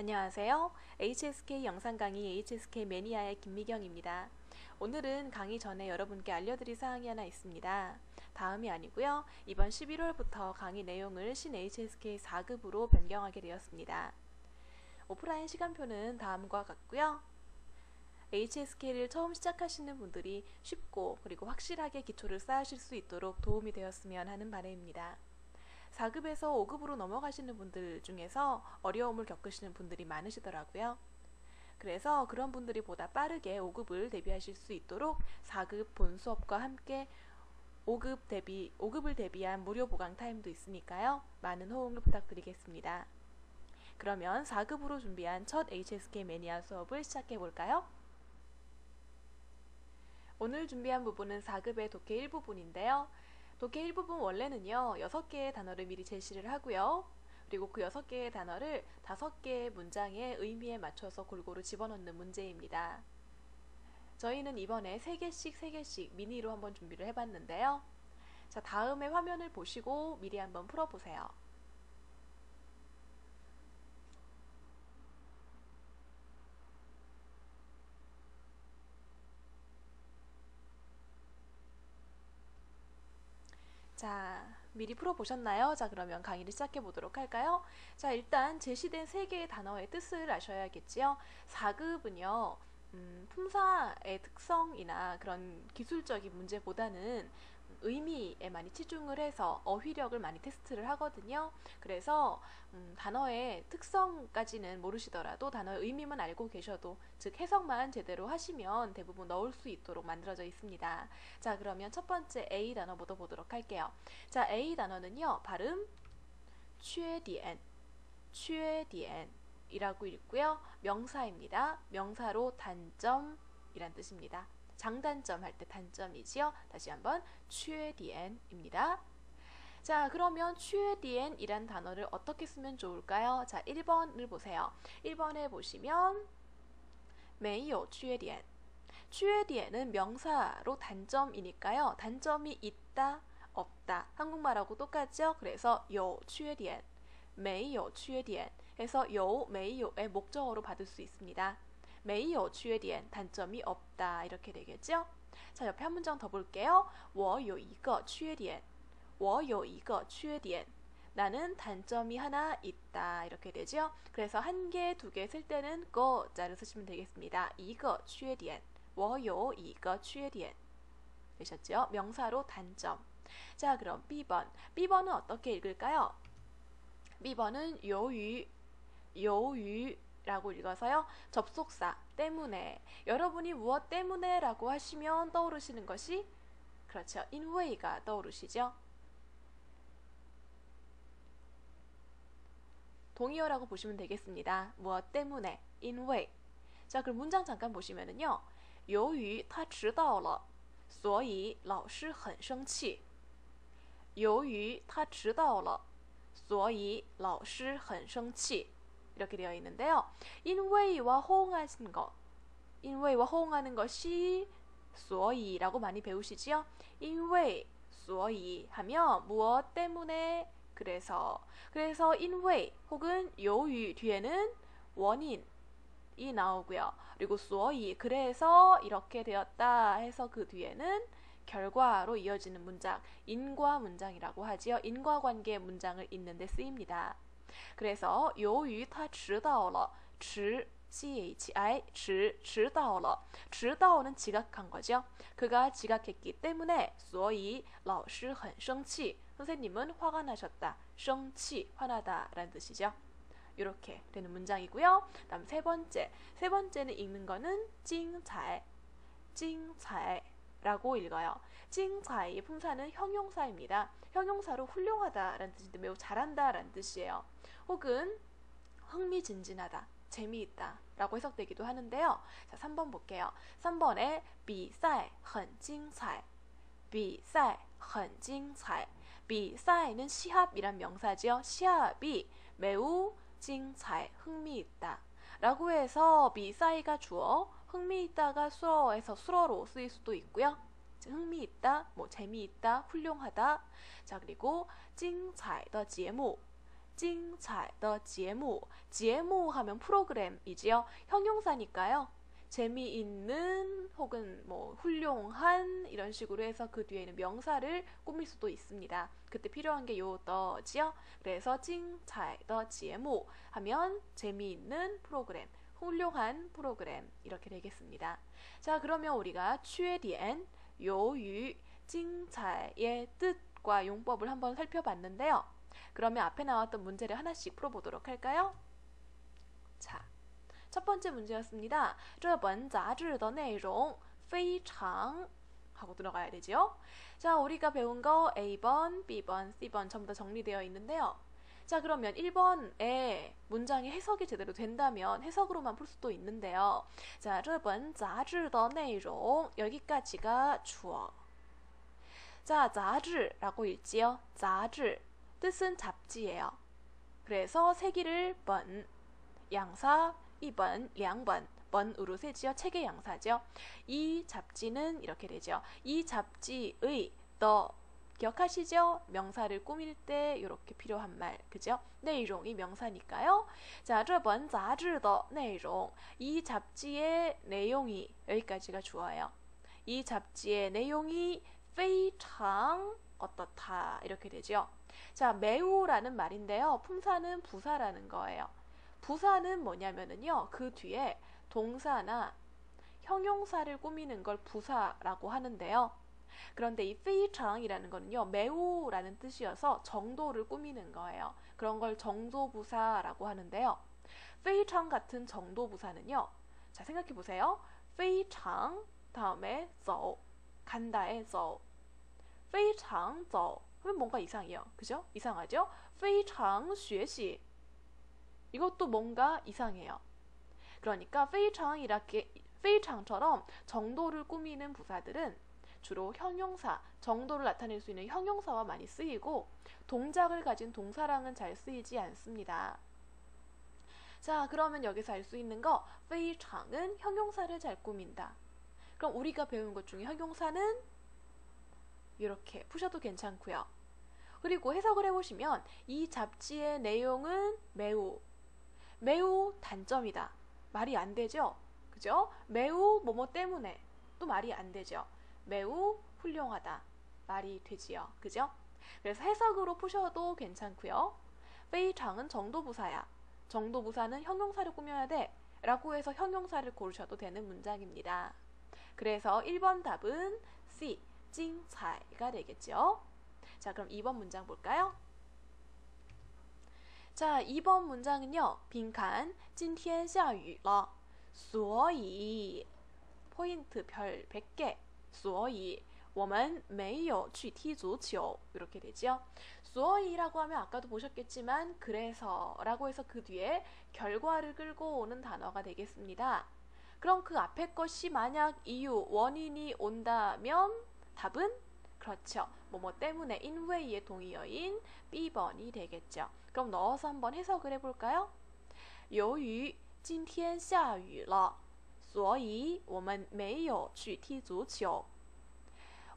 안녕하세요. HSK 영상 강의 HSK 매니아의 김미경입니다. 오늘은 강의 전에 여러분께 알려드릴 사항이 하나 있습니다. 다음이 아니고요. 이번 11월부터 강의 내용을 신 HSK 4급으로 변경하게 되었습니다. 오프라인 시간표는 다음과 같고요. HSK를 처음 시작하시는 분들이 쉽고 그리고 확실하게 기초를 쌓으실 수 있도록 도움이 되었으면 하는 바람입니다. 4급에서 5급으로 넘어가시는 분들 중에서 어려움을 겪으시는 분들이 많으시더라고요. 그래서 그런 분들이 보다 빠르게 5급을 대비하실 수 있도록 4급 본 수업과 함께 5급 대비, 5급을 대비한 무료 보강 타임도 있으니까요. 많은 호응을 부탁드리겠습니다. 그러면 4급으로 준비한 첫 HSK 매니아 수업을 시작해 볼까요? 오늘 준비한 부분은 4급의 독해 일부분인데요. 독해 일부분 원래는요, 6개의 단어를 미리 제시를 하고요. 그리고 그 6개의 단어를 5개의 문장의 의미에 맞춰서 골고루 집어넣는 문제입니다. 저희는 이번에 3개씩 3개씩 미니로 한번 준비를 해봤는데요. 자, 다음에 화면을 보시고 미리 한번 풀어보세요. 자, 미리 풀어보셨나요? 자, 그러면 강의를 시작해 보도록 할까요? 자, 일단 제시된 세 개의 단어의 뜻을 아셔야겠지요. 4급은요, 음, 품사의 특성이나 그런 기술적인 문제보다는 의미에 많이 치중을 해서 어휘력을 많이 테스트를 하거든요. 그래서 음, 단어의 특성까지는 모르시더라도 단어의 의미만 알고 계셔도 즉 해석만 제대로 하시면 대부분 넣을 수 있도록 만들어져 있습니다. 자 그러면 첫 번째 A 단어부터 보도록 할게요. 자 A 단어는요 발음 缺点,缺点 이라고 읽고요. 명사입니다. 명사로 단점이란 뜻입니다. 장단점 할 때 단점이지요. 다시 한번 최디엔입니다. 자, 그러면 최디엔이란 단어를 어떻게 쓰면 좋을까요? 자, 1번을 보세요. 1번에 보시면 메이오 취에디엔 최디엔은 명사로 단점이니까요. 단점이 있다, 없다. 한국말하고 똑같죠? 그래서 요 최디엔. 메이오 취에디엔 해서 요, 메이오의 목적어로 받을 수 있습니다. 没有缺点 단점이 없다 이렇게 되겠죠? 자 옆에 한 문장 더 볼게요. 我有一个缺点.我有一个缺点. 나는 단점이 하나 있다 이렇게 되죠? 그래서 한 개, 두 개 쓸 때는 거자를 쓰시면 되겠습니다. 一个缺点.我有一个缺点. 되셨죠? 명사로 단점. 자 그럼 B번. B번은 어떻게 읽을까요? B번은 요유, 요유 라고 읽어서요. 접속사 때문에 여러분이 무엇 때문에 라고 하시면 떠오르시는 것이 그렇죠. 인웨이가 떠오르시죠. 동의어라고 보시면 되겠습니다. 무엇 때문에 인웨이 자 그럼 문장 잠깐 보시면은요. 由于他迟到了所以老师很生气由于他迟到了所以老师很生气 이렇게 되어 있는데요. 인웨이와 호응하신 것, 인웨이와 호응하는 것이 所以라고 많이 배우시지요? 인웨이, 所以 하면 무엇 때문에 그래서 그래서 인웨이 혹은 요유 뒤에는 원인이 나오고요. 그리고 所以 그래서 이렇게 되었다 해서 그 뒤에는 결과로 이어지는 문장, 인과 문장이라고 하지요. 인과관계 문장을 잇는 데 쓰입니다. 그래서 由于他迟到了迟 CHI 迟迟到了迟到는 지각한 거죠. 그가 지각했기 때문에 所以老师很生气 선생님은 화가 나셨다. 生气 화나다라는 뜻이죠. 이렇게 되는 문장이고요. 다음 세 번째. 세 번째는 읽는 거는 精彩精彩라고 읽어요. 精彩의 품사는 형용사입니다. 형용사로 훌륭하다라는 뜻인데 매우 잘한다라는 뜻이에요. 혹은 흥미진진하다, 재미있다 라고 해석되기도 하는데요. 자, 3번 볼게요. 3번에 比赛很精彩比赛很精彩 비사이는 시합이란 명사지요. 시합이 매우 精彩 흥미있다 라고 해서 비사이가 주어 흥미있다가 수어에서 수어로 쓰일 수도 있고요. 흥미있다, 뭐 재미있다, 훌륭하다. 자 그리고 精彩的节目 精彩的节目节目 하면 프로그램이지요. 형용사니까요. 재미있는 혹은 뭐 훌륭한 이런 식으로 해서 그 뒤에는 명사를 꾸밀 수도 있습니다. 그때 필요한 게 요더지요. 그래서 징차의 제모 하면 재미있는 프로그램, 훌륭한 프로그램 이렇게 되겠습니다. 자, 그러면 우리가 최디엔 요유 징차의 뜻과 용법을 한번 살펴봤는데요. 그러면 앞에 나왔던 문제를 하나씩 풀어보도록 할까요? 자, 첫 번째 문제였습니다. 这本杂志的内容非常 하고 들어가야 되죠. 자, 우리가 배운 거 A번, B번, C번 전부 다 정리되어 있는데요. 자, 그러면 1번에 문장의 해석이 제대로 된다면 해석으로만 풀 수도 있는데요. 자, 这本杂志的内容 여기까지가 주어. 자, 杂志라고 읽지요. 杂志 뜻은 잡지예요. 그래서 세기를 번, 양사 1번, 2번, 번으로 세지요. 책의 양사죠. 이 잡지는 이렇게 되죠. 이 잡지의 더 기억하시죠? 명사를 꾸밀 때 이렇게 필요한 말, 그죠? 내용이 명사니까요. 자, 这本杂志的内容이 잡지의 내용이 여기까지가 주어요. 이 잡지의 내용이 非常 어떻다 이렇게 되죠. 자, 매우라는 말인데요. 품사는 부사라는 거예요. 부사는 뭐냐면은요. 그 뒤에 동사나 형용사를 꾸미는 걸 부사라고 하는데요. 그런데 이 페이창이라는 거는요. 매우라는 뜻이어서 정도를 꾸미는 거예요. 그런 걸 정도부사라고 하는데요. 페이창 같은 정도부사는요. 자, 생각해 보세요. 페이창 다음에 走 간다의 走 페이창 走 하면 뭔가 이상해요. 그죠? 이상하죠? 페이창 学习 이것도 뭔가 이상해요. 그러니까 이렇게 페이창처럼 정도를 꾸미는 부사들은 주로 형용사, 정도를 나타낼 수 있는 형용사와 많이 쓰이고 동작을 가진 동사랑은 잘 쓰이지 않습니다. 자, 그러면 여기서 알 수 있는 거 페이창은 형용사를 잘 꾸민다. 그럼 우리가 배운 것 중에 형용사는 이렇게 푸셔도 괜찮고요. 그리고 해석을 해보시면 이 잡지의 내용은 매우 매우 단점이다. 말이 안 되죠? 그죠? 매우 뭐뭐 때문에 또 말이 안 되죠. 매우 훌륭하다. 말이 되지요. 그죠? 그래서 해석으로 푸셔도 괜찮고요. 非常은 정도부사야. 정도부사는 형용사를 꾸며야 돼. 라고 해서 형용사를 고르셔도 되는 문장입니다. 그래서 1번 답은 C, 찡차이가 되겠죠. 자, 그럼 2번 문장 볼까요? 자, 2번 문장은요. 빈칸 今天下雨了所以 포인트 별 100개 所以我们没有去踢足球 이렇게 되죠. 所以라고 하면 아까도 보셨겠지만 그래서라고 해서 그 뒤에 결과를 끌고 오는 단어가 되겠습니다. 그럼 그 앞에 것이 만약 이유, 원인이 온다면 답은 그렇죠. 뭐뭐 때문에 인웨이의 동의어인 B번이 되겠죠. 그럼 넣어서 한번 해석을 해볼까요? 由于今天下雨了所以我们没有去踢足球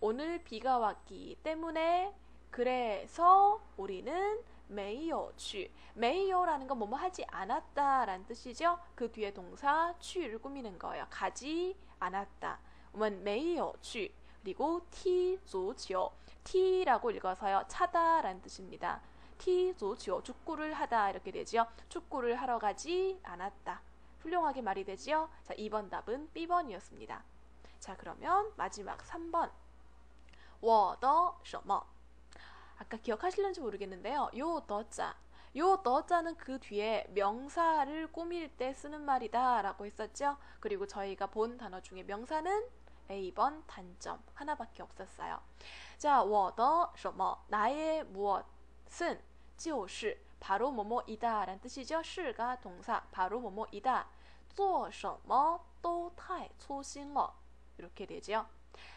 오늘 비가 왔기 때문에 그래서 우리는 没有去没有라는 건 뭐뭐 하지 않았다라는 뜻이죠. 그 뒤에 동사 去를 꾸미는 거예요. 가지 않았다. 我们没有去 그리고 티足球 티라고 읽어서요. 차다라는 뜻입니다. 티조치오 축구를 하다 이렇게 되지요. 축구를 하러 가지 않았다. 훌륭하게 말이 되지요. 자, 2번 답은 B번이었습니다. 자, 그러면 마지막 3번. 我的什么 아까 기억하실는지 모르겠는데요. 요 더자. 요 더자는 그 뒤에 명사를 꾸밀 때 쓰는 말이다 라고 했었죠. 그리고 저희가 본 단어 중에 명사는 A번 단점 하나밖에 없었어요. 자, 我的什么 나의 무엇은 就是 바로 뭐뭐이다 라는 뜻이죠. 是가 동사 바로 뭐뭐이다. 做什么都太粗心了 이렇게 되죠.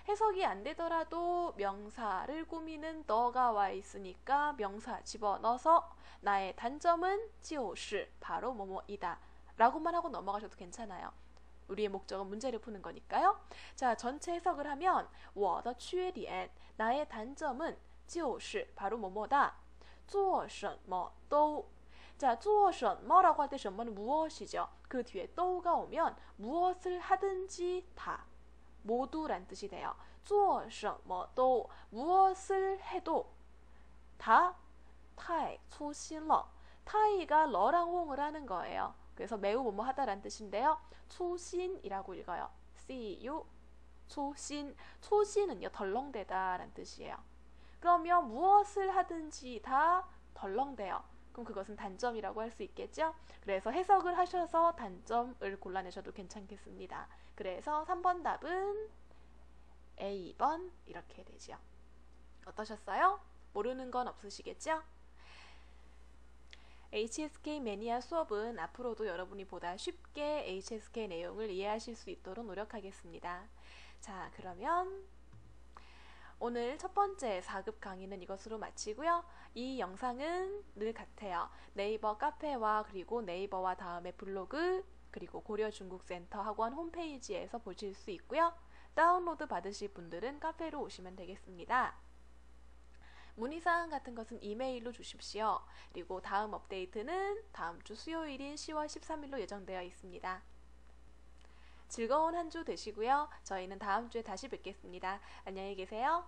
해석이 안 되더라도 명사를 꾸미는 너가 와 있으니까 명사 집어넣어서 나의 단점은 就是 바로 뭐뭐이다 라고만 하고 넘어가셔도 괜찮아요. 우리의 목적은 문제를 푸는 거니까요. 자, 전체 해석을 하면 我的缺点 나의 단점은 就是 바로 뭐뭐다. 做什么都 자, 做什么라고 할 때 什么는 무엇이죠? 그 뒤에 또가 오면 무엇을 하든지 다 모두란 뜻이 돼요. 做什么都 무엇을 해도 다 타이 초신러 타이가 러랑 홍을 하는 거예요. 그래서 매우 뭐뭐 하다란 뜻인데요. 초신이라고 읽어요. you 초신 초신은요 덜렁대다란 뜻이에요. 그러면 무엇을 하든지 다 덜렁대요. 그럼 그것은 단점이라고 할 수 있겠죠? 그래서 해석을 하셔서 단점을 골라내셔도 괜찮겠습니다. 그래서 3번 답은 A번 이렇게 되죠. 어떠셨어요? 모르는 건 없으시겠죠? HSK 매니아 수업은 앞으로도 여러분이 보다 쉽게 HSK 내용을 이해하실 수 있도록 노력하겠습니다. 자, 그러면 오늘 첫 번째 4급 강의는 이것으로 마치고요. 이 영상은 늘 같아요. 네이버 카페와 그리고 네이버와 다음에 블로그 그리고 고려중국센터 학원 홈페이지에서 보실 수 있고요. 다운로드 받으실 분들은 카페로 오시면 되겠습니다. 문의사항 같은 것은 이메일로 주십시오. 그리고 다음 업데이트는 다음 주 수요일인 10월 13일로 예정되어 있습니다. 즐거운 한 주 되시고요. 저희는 다음 주에 다시 뵙겠습니다. 안녕히 계세요.